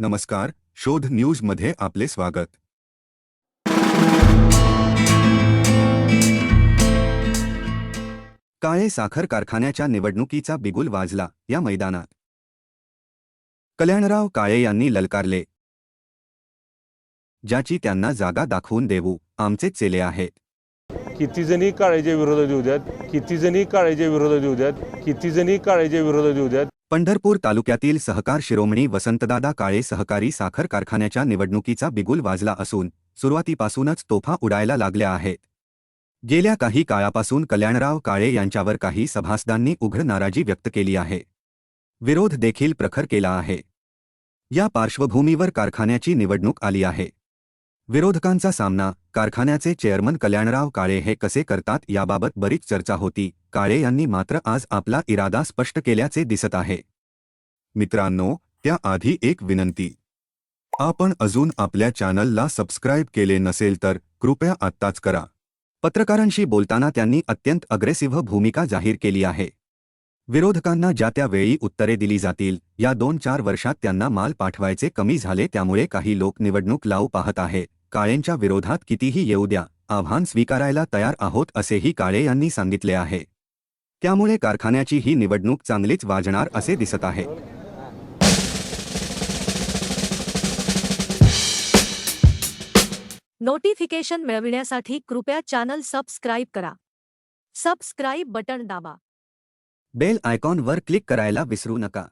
नमस्कार शोध न्यूजमध्ये आपले स्वागत. काळे साखर कारखान्याच्या निवडणुकीचा बिगुल वाजला या मैदानात. कल्याणराव काळे यांनी ललकारले. ज्याची त्यांना जागा दाखवून देऊ आमचे चेले आहेत. किती जणी काळेच्या विरोधात येऊ द्यात? किती जणी काळेच्या विरोधात येऊ द्यात? किती जणी काळेच्या विरोधात येऊ द्यात? पंढरपूर तालुक्यातील सहकार शिरोमणी वसंतदादा काळे सहकारी साखर कारखान्याच्या निवडणुकीचा बिगुल वाजला असून सुरुवातीपासूनच तोफा उडायला लागल्या आहेत. गेल्या काही काळापासून कल्याणराव काळे यांच्यावर काही सभासदांनी उघड नाराजी व्यक्त केली आहे. विरोध देखील प्रखर केला आहे. या पार्श्वभूमीवर कारखान्याची निवडणूक आली आहे. विरोधकांचा सामना कारखान्याचे चेअरमन कल्याणराव काळे हे कसे करतात याबाबत बरीच चर्चा होती. काळे यांनी मात्र आज आपला इरादा स्पष्ट केल्याचे दिसत आहे. मित्रांनो त्याआधी एक विनंती. आपण अजून आपल्या चॅनलला सबस्क्राईब केले नसेल तर कृपया आत्ताच करा. पत्रकारांशी बोलताना त्यांनी अत्यंत अग्रेसिव्ह भूमिका जाहीर केली आहे. विरोधकांना ज्या त्या वेळी उत्तरे दिली जातील या दोन चार वर्षात त्यांना माल पाठवायचे कमी झाले त्यामुळे काही लोक निवडणूक लावू पाहत आहे. काळेंच्या विरोधात कितीही येऊ द्या आव्हान स्वीकारायला तयार आहोत असेही काळे यांनी सांगितले आहे. त्यामुळे कारखान्याची ही निवडणूक चांगलीच वाजणार असे दिसत आहे. नोटिफिकेशन मिळविण्यासाठी कृपया चॅनल सबस्क्राईब करा. सबस्क्राईब बटण दाबा. बेल आयकॉनवर क्लिक करायला विसरू नका.